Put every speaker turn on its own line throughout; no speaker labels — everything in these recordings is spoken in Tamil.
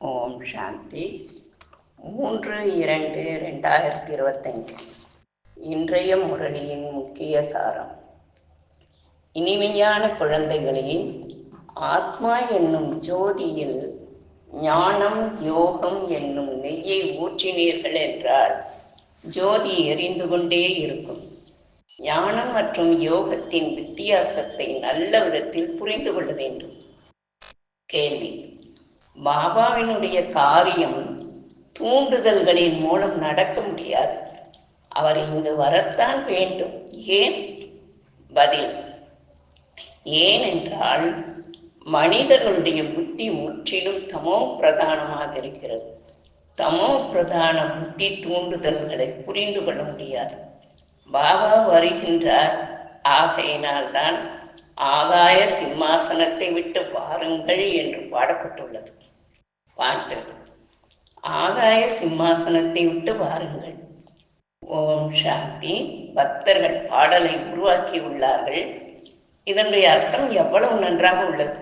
ஓம் சாந்தி. மூன்று இரண்டு ரெண்டாயிரத்தி இருபத்தஞ்சு இன்றைய முரளியின் முக்கிய சாரம். இனிமையான குழந்தைகளே ஆத்மா என்னும் ஜோதியில் ஞானம் யோகம் என்னும் நெய்யை ஊற்றினீர்கள் என்றால் ஜோதி எரிந்து கொண்டே இருக்கும். ஞானம் மற்றும் யோகத்தின் வித்தியாசத்தை நல்ல விதத்தில் புரிந்து கொள்ள வேண்டும். கேள்வி. பாபாவினுடைய காரியம் தூண்டுதல்களின் மூலம் நடக்க முடியாது. அவர் இங்கு வரத்தான் வேண்டும். ஏன்? பதில் ஏனென்றால் மனிதர்களுடைய புத்தி முற்றிலும் தமோ பிரதானமாக இருக்கிறது. தமோ பிரதான புத்தி தூண்டுதல்களை புரிந்து கொள்ள முடியாது. பாபா வருகின்றார். ஆகையினால்தான் ஆகாய சிம்மாசனத்தை விட்டு வாருங்கள் என்று பாடப்பட்டுள்ளது. பாட்டு. ஆகாய சிம்மாசனத்தை விட்டு பாருங்கள் ஓம் சாந்தி. பக்தர்கள் பாடலை உருவாக்கி உள்ளார்கள். இதனுடைய அர்த்தம் எவ்வளவு நன்றாக உள்ளது.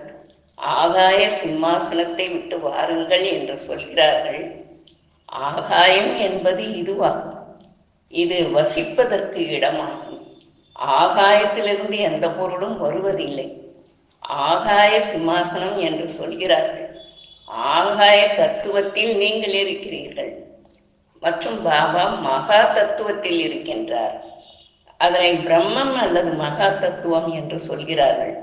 ஆகாய சிம்மாசனத்தை விட்டு வாருங்கள் என்று சொல்கிறார்கள். ஆகாயம் என்பது இதுவாகும். இது வசிப்பதற்கு இடமாகும். ஆகாயத்திலிருந்து எந்த பொருளும் வருவதில்லை. ஆகாய சிம்மாசனம் என்று சொல்கிறார்கள். மகாய தத்துவத்தில் நீங்கள் இருக்கிறீர்கள். மற்றும் பாபா மகா தத்துவத்தில் இருக்கின்றார். அதனை பிரம்மம் அல்லது மகா தத்துவம் என்று சொல்கிறார்கள்.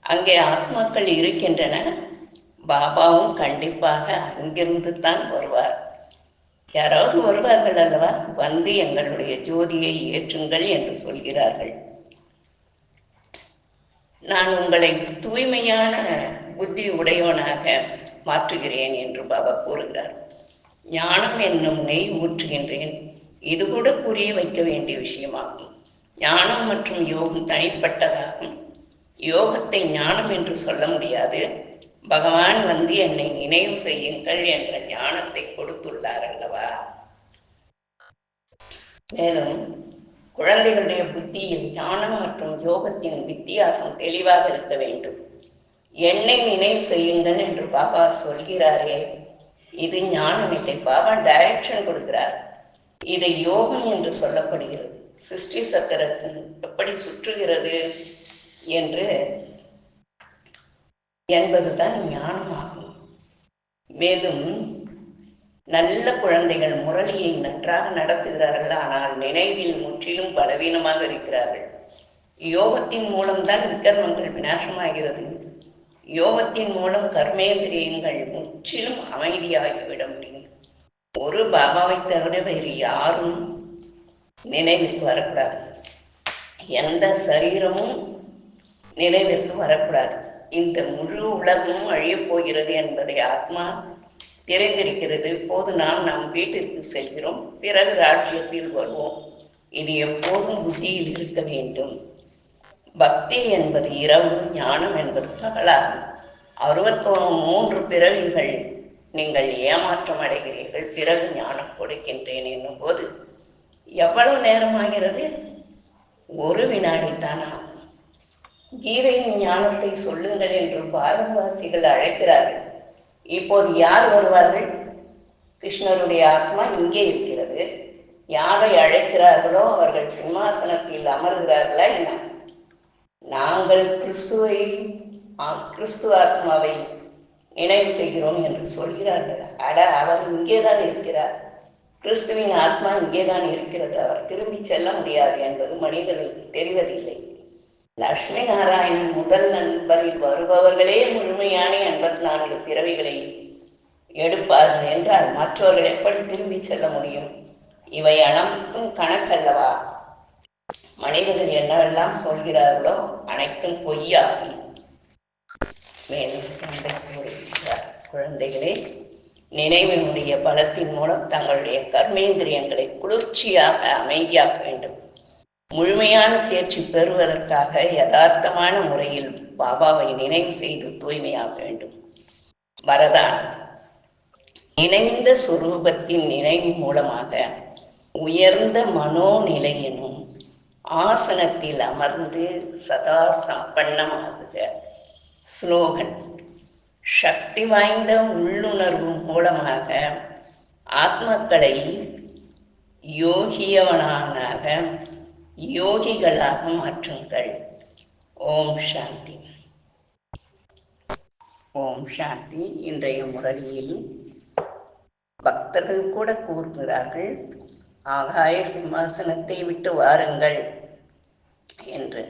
அங்கே ஆத்மாக்கள் இருக்கின்றன. பாபாவும் கண்டிப்பாக அங்கிருந்து தான் வருவார். யாராவது வருவார்கள் அல்லவா? வந்து எங்களுடைய ஜோதியை ஏற்றுங்கள் என்று சொல்கிறார்கள். நான் உங்களை தூய்மையான புத்தி உடையவனாக மாற்றுகிறேன் என்று பாபா கூறுகிறார். ஞானம் என்னும் நெய் ஊற்றுகின்றேன். இது கூட புரிய வைக்க வேண்டிய விஷயமாகும். ஞானம் மற்றும் யோகம் தனிப்பட்டதாகும். யோகத்தை ஞானம் என்று சொல்ல முடியாது. பகவான் வந்து என்னை நினைவு செய்யுங்கள் என்ற ஞானத்தை கொடுத்துள்ளார் அல்லவா? மேலும் குழந்தைகளுடைய புத்தியில் ஞானம் மற்றும் யோகத்தின் வித்தியாசம் தெளிவாக இருக்க வேண்டும். என்னை நினைவு செய்யுங்கள் என்று பாபா சொல்கிறாரே. இது ஞானம் இல்லை பாபா டைரக்ஷன் கொடுக்கிறார். இதை யோகம் என்று சொல்லப்படுகிறது. சிருஷ்டி சக்கரத்தின் எப்படி சுற்றுகிறது என்று என்பதுதான் ஞானமாகும். மேலும் நல்ல குழந்தைகள் முரளியை நன்றாக நடத்துகிறார்கள் ஆனால் நினைவில் முற்றிலும் பலவீனமாக இருக்கிறார்கள். யோகத்தின் மூலம்தான் விக்கர்மங்கள் விநாசமாகிறது. யோகத்தின் மூலம் கர்மேந்திரியங்கள் முற்றிலும் அமைதியாகிவிட முடியும். ஒரு பாபாவை தவிர வேறு யாரும் நினைவிற்கு வரக்கூடாது. எந்த சரீரமும் நினைவிற்கு வரக்கூடாது. இந்த முழு உலகமும் அழியப் போகிறது என்பதை ஆத்மா தெரிந்திருக்கிறது இப்போது நாம் நம் வீட்டிற்கு செல்கிறோம். பிறகு ராஜ்யத்தில் வருவோம். இது எப்போதும் புத்தியில் இருக்க வேண்டும். பக்தி என்பது இரவு ஞானம் என்பது பகலாகும் அறுபத்தோ மூன்று பிறவிகள் நீங்கள் ஏமாற்றம் அடைகிறீர்கள் பிறகு ஞானம் கொடுக்கின்றேன் என்னும் போது எவ்வளவு நேரமாகிறது? ஒரு வினாடி தானா? கீதையின் ஞானத்தை சொல்லுங்கள் என்று பாரதவாசிகள் அழைக்கிறார்கள். இப்போது யார் வருவார்கள்? கிருஷ்ணருடைய ஆத்மா இங்கே இருக்கிறது. யாரை அழைக்கிறார்களோ அவர்கள் சிம்மாசனத்தில் அமர்கிறார்களா என்ன நாங்கள் கிறிஸ்துவை கிறிஸ்துவ ஆத்மாவை நினைவு செய்கிறோம் என்று சொல்கிறார்கள். அட அவர் இங்கேதான் இருக்கிறார். கிறிஸ்துவின் ஆத்மா இங்கேதான் இருக்கிறது. அவர் திரும்பி செல்ல முடியாது என்பது மனிதர்களுக்கு தெரிவதில்லை. லக்ஷ்மி நாராயணன் முதல் நண்பரில் வருபவர்களே முழுமையான எண்பத்தி நான்கு பிறவிகளை எடுப்பார்கள் என்றால் மற்றவர்கள் எப்படி திரும்பி செல்ல முடியும்? இவை அனைத்தும் கணக்கல்லவா? மனிதர்கள் என்னவெல்லாம் சொல்கிறார்களோ அனைத்தும் பொய்யாகும். மேலும் குழந்தைகளே நினைவினுடைய பலத்தின் மூலம் தங்களுடைய கர்மேந்திரியங்களை குளிர்ச்சியாக அமைதியாக்க வேண்டும். முழுமையான தேர்ச்சி பெறுவதற்காக யதார்த்தமான முறையில் பாபாவை நினைவு செய்து தூய்மையாக வேண்டும். வரதான் இணைந்த சுரூபத்தின் நினைவு மூலமாக உயர்ந்த மனோநிலையினும் ஆசனத்தில் அமர்ந்து சதா சம்பன்னமாகுக ஸ்லோகன் சக்தி வாய்ந்த உள்ளுணர்வு மூலமாக ஆத்மக்களை யோகியவனாக யோகிகளாக மாற்றுங்கள். ஓம் சாந்தி. ஓம் சாந்தி. இன்றைய முரளியில் பக்தர்கள் கூட கூறுகிறார்கள் ஆகாய சிம்மாசனத்தை விட்டு வாருங்கள் என்று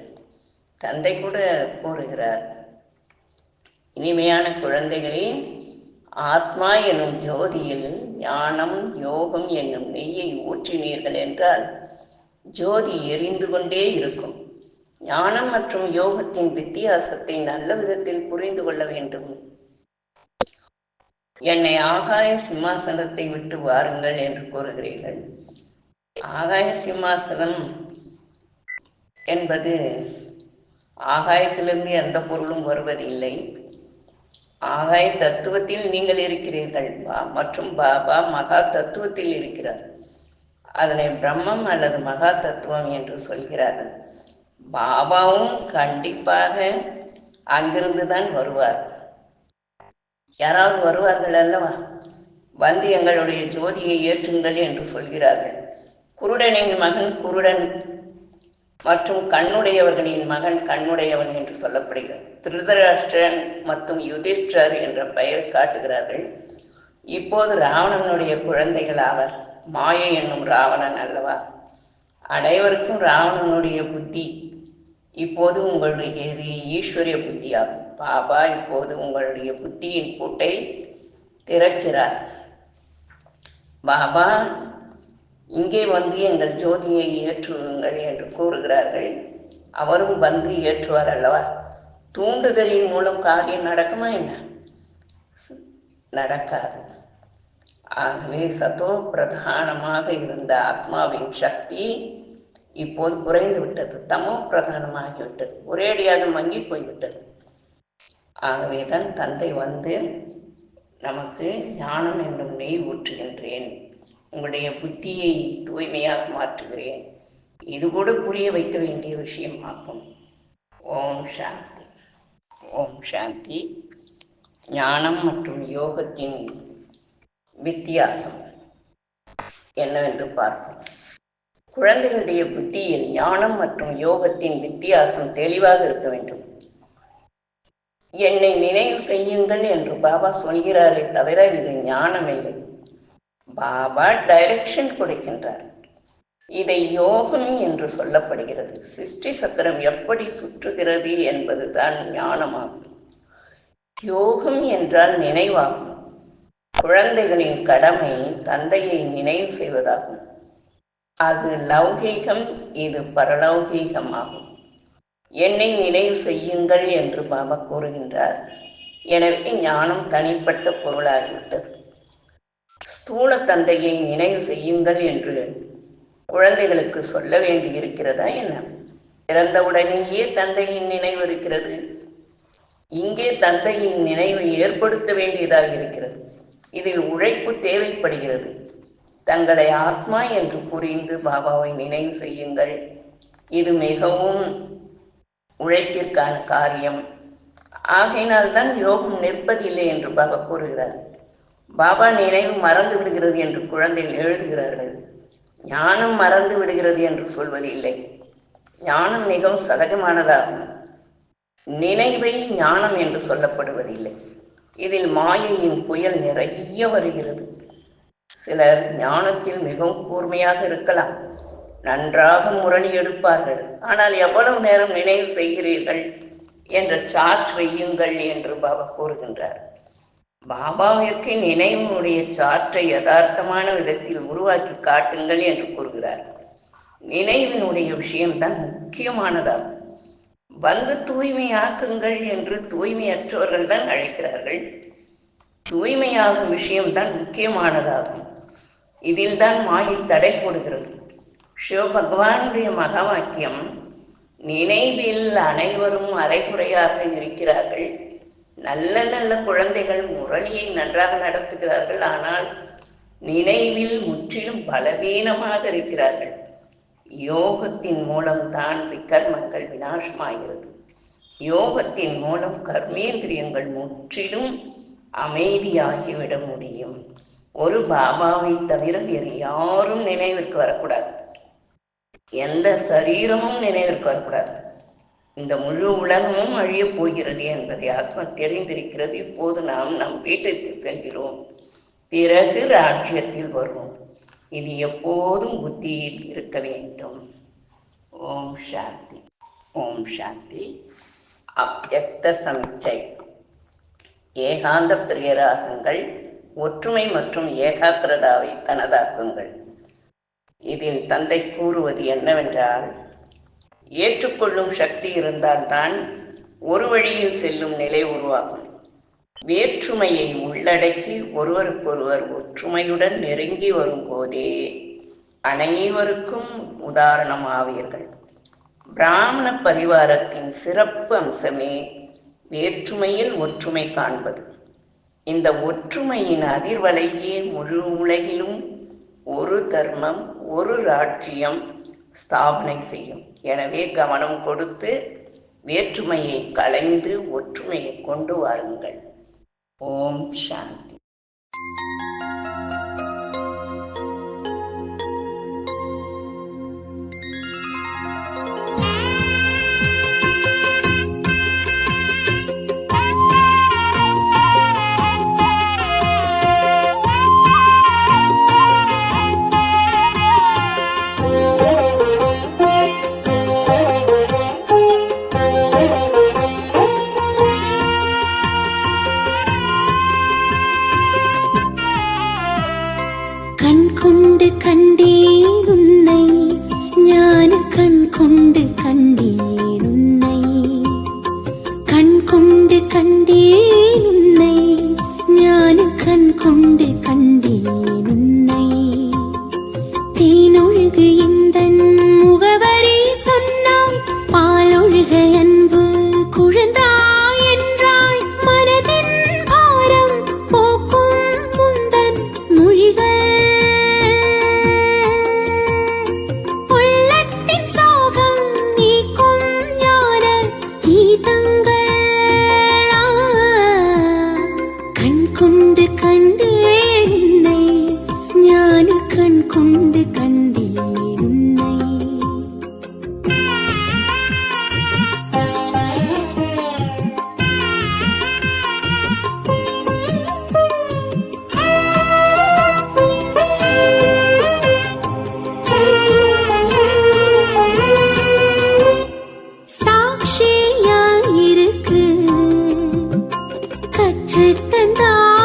தந்தை கூட கூறுகிறார். இனிமையான குழந்தைகளே ஆத்மா என்னும் ஜோதியில் ஞானம் யோகம் என்னும் நெய்யை ஊற்றினீர்கள் என்றால் ஜோதி எரிந்து கொண்டே இருக்கும். ஞானம் மற்றும் யோகத்தின் வித்தியாசத்தை நல்ல விதத்தில் புரிந்து கொள்ள வேண்டும். என்னை ஆகாய சிம்மாசனத்தை விட்டு வாருங்கள் என்று கூறுகிறீர்கள். ஆகாய சிம்மாசனம் என்பது ஆகாயத்திலிருந்து எந்த பொருளும் வருவதில்லை. ஆகாய தத்துவத்தில் நீங்கள் இருக்கிறீர்கள். பா மற்றும் பாபா மகா தத்துவத்தில் இருக்கிறார். அதனை பிரம்மம் அல்லது மகா தத்துவம் என்று சொல்கிறார்கள். பாபாவும் கண்டிப்பாக அங்கிருந்து தான் வருவார். யாராவது வருவார்கள் அல்லவா வந்து எங்களுடைய ஜோதியை ஏற்றுங்கள் என்று சொல்கிறார்கள். குருடனின் மகன் குருடன் மற்றும் கண்ணுடையவர்களின் மகன் கண்ணுடையவன் என்று சொல்லப்படுகிறது. திருதராஷ்டிரன் மற்றும் யுதிஷ்டர் என்ற பெயர் காட்டுகிறார்கள். இப்போது ராவணனுடைய குழந்தைகள் ஆவர். மாயை என்னும் ராவணன் அல்லவா? அனைவருக்கும் ராவணனுடைய புத்தி இப்போது உங்களுடைய ஈஸ்வரிய புத்தியாகும். பாபா இப்போது உங்களுடைய புத்தியின் பூட்டை திறக்கிறார். பாபா இங்கே வந்து எங்கள் ஜோதியை ஏற்றுங்கள் என்று கூறுகிறார்கள். அவரும் வந்து ஏற்றுவார் அல்லவா? தூண்டுதலின் மூலம் காரியம் நடக்குமா என்ன? நடக்காது. ஆகவே சத்தோ பிரதானமாக இருந்த ஆத்மாவின் சக்தி இப்போது குறைந்து விட்டது. தமோ பிரதானமாகிவிட்டது. ஒரேடியாக மங்கி போய்விட்டது. ஆகவே தான் தந்தை வந்து நமக்கு ஞானம் என்னும் நெய் ஊற்றுகின்றேன். உங்களுடைய புத்தியை தூய்மையாக மாற்றுகிறேன். இது கூட புரிய வைக்க வேண்டிய விஷயமாகும் ஓம் சாந்தி. ஓம் சாந்தி. ஞானம் மற்றும் யோகத்தின் வித்தியாசம் என்னவென்று பார்ப்போம். குழந்தைகளுடைய புத்தியில் ஞானம் மற்றும் யோகத்தின் வித்தியாசம் தெளிவாக இருக்க வேண்டும். என்னை நினைவு செய்யுங்கள் என்று பாபா சொல்கிறாரே தவிர இது ஞானம் இல்லை பாபா டைரக்ஷன் கொடுக்கின்றார். இதை யோகம் என்று சொல்லப்படுகிறது. சிருஷ்டி சக்கரம் எப்படி சுற்றுகிறது என்பதுதான் ஞானமாகும். யோகம் என்றால் நினைவாகும். குழந்தைகளின் கடமை தந்தையை நினைவு செய்வதாகும். அது லௌகீகம் இது பரலௌகீகமாகும். என்னை நினைவு செய்யுங்கள் என்று பாபா கூறுகின்றார். எனவே ஞானம் தனிப்பட்ட பொருளாகிவிட்டது. ஸ்தூல தந்தையை நினைவு செய்யுங்கள் என்று குழந்தைகளுக்கு சொல்ல வேண்டி இருக்கிறதா என்ன? பிறந்தவுடனேயே தந்தையின் நினைவு இருக்கிறது. இங்கே தந்தையின் நினைவை ஏற்படுத்த வேண்டியதாக இருக்கிறது. இதில் உழைப்பு தேவைப்படுகிறது. தங்களை ஆத்மா என்று புரிந்து பாபாவை நினைவு செய்யுங்கள். இது மிகவும் உழைப்பிற்கான காரியம். ஆகையினால்தான் யோகம் நிற்பதில்லை என்று பாபா கூறுகிறார். பாபா நினைவு மறந்து விடுகிறது என்று குழந்தைகள் எழுதுகிறார்கள். ஞானம் மறந்து விடுகிறது என்று சொல்வதில்லை ஞானம் மிகவும் சகஜமானதாகும். நினைவை ஞானம் என்று சொல்லப்படுவதில்லை. இதில் மாயையின் புயல் நிறைய வருகிறது. சிலர் ஞானத்தில் மிகவும் கூர்மையாக இருக்கலாம். நன்றாக முரளி எடுப்பார்கள். ஆனால் எவ்வளவு நேரம் நினைவு செய்கிறீர்கள்? என்ற சாற்றையுங்கள் என்று பாபா கூறுகின்றார். பாபாவிற்கு நினைவுடைய சாற்றை யதார்த்தமான விதத்தில் உருவாக்கி காட்டுங்கள் என்று கூறுகிறார். நினைவினுடைய விஷயம்தான் முக்கியமானதாகும். வந்து தூய்மையாக்குங்கள் என்று தூய்மையற்றவர்கள் தான் அழைக்கிறார்கள். தூய்மையாகும் விஷயம்தான் முக்கியமானதாகும். இதில் தான் மாயை தடை போடுகிறது. சிவபகவானுடைய மகா வாக்கியம் நினைவில் அனைவரும் அரைகுறையாக இருக்கிறார்கள். நல்ல நல்ல குழந்தைகள் முரளியை நன்றாக நடத்துகிறார்கள். ஆனால் நினைவில் முற்றிலும் பலவீனமாக இருக்கிறார்கள். யோகத்தின் மூலம்தான் விக்கர்மங்கள் வினாசமாகிறது யோகத்தின் மூலம் கர்மேந்திரியங்கள் முற்றிலும் அமைதியாகிவிட முடியும். ஒரு பாபாவை தவிர வேறு யாரும் நினைவிற்கு வரக்கூடாது. எந்த சரீரமும் நினைவிற்கு வரக்கூடாது. இந்த முழு உலகமும் அழியப் போகிறது என்பதை ஆத்மா தெரிந்திருக்கிறது. இப்போது நாம் நம் வீட்டுக்கு செல்கிறோம். பிறகு ராஜ்யத்தில் வருவோம். இது எப்போதும் புத்தியில் இருக்க வேண்டும். ஓம் சாந்தி. ஓம் சாந்தி. அவ்வக்த சமிச்சை ஏகாந்த பிரியராகங்கள் ஒற்றுமை மற்றும் ஏகாக்கிரதாவை தனதாக்குங்கள். இதில் தந்தை கூறுவது என்னவென்றால் ஏற்றுக்கொள்ளும் சக்தி இருந்தால்தான் ஒரு வழியில் செல்லும் நிலை உருவாகும். வேற்றுமையை உள்ளடக்கி ஒருவருக்கொருவர் ஒற்றுமையுடன் நெருங்கி வரும்போதே அனைவருக்கும் உதாரணமாவீர்கள். பிராமண பரிவாரத்தின் சிறப்பு அம்சமே வேற்றுமையில் ஒற்றுமை காண்பது. இந்த ஒற்றுமையின் அதிர்வலையே முழு உலகிலும் ஒரு தர்மம் ஒரு ராட்சியம் ஸ்தாபனை செய்யும். எனவே கவனம் கொடுத்து வேற்றுமையை களைந்து ஒற்றுமையை கொண்டு வாருங்கள். ஓம் சாந்தி.
只等到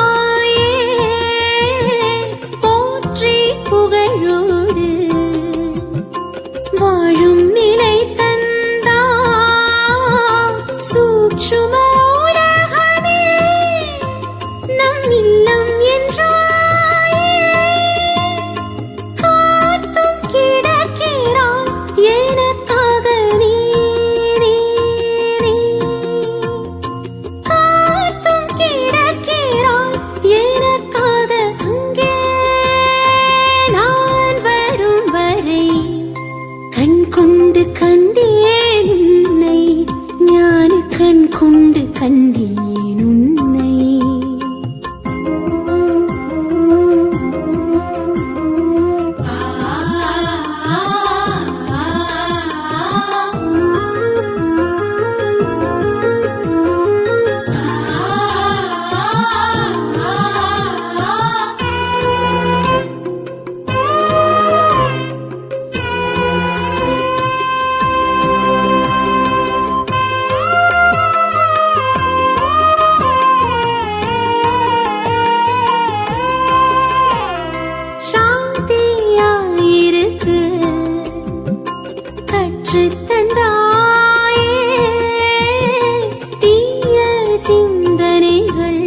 i'm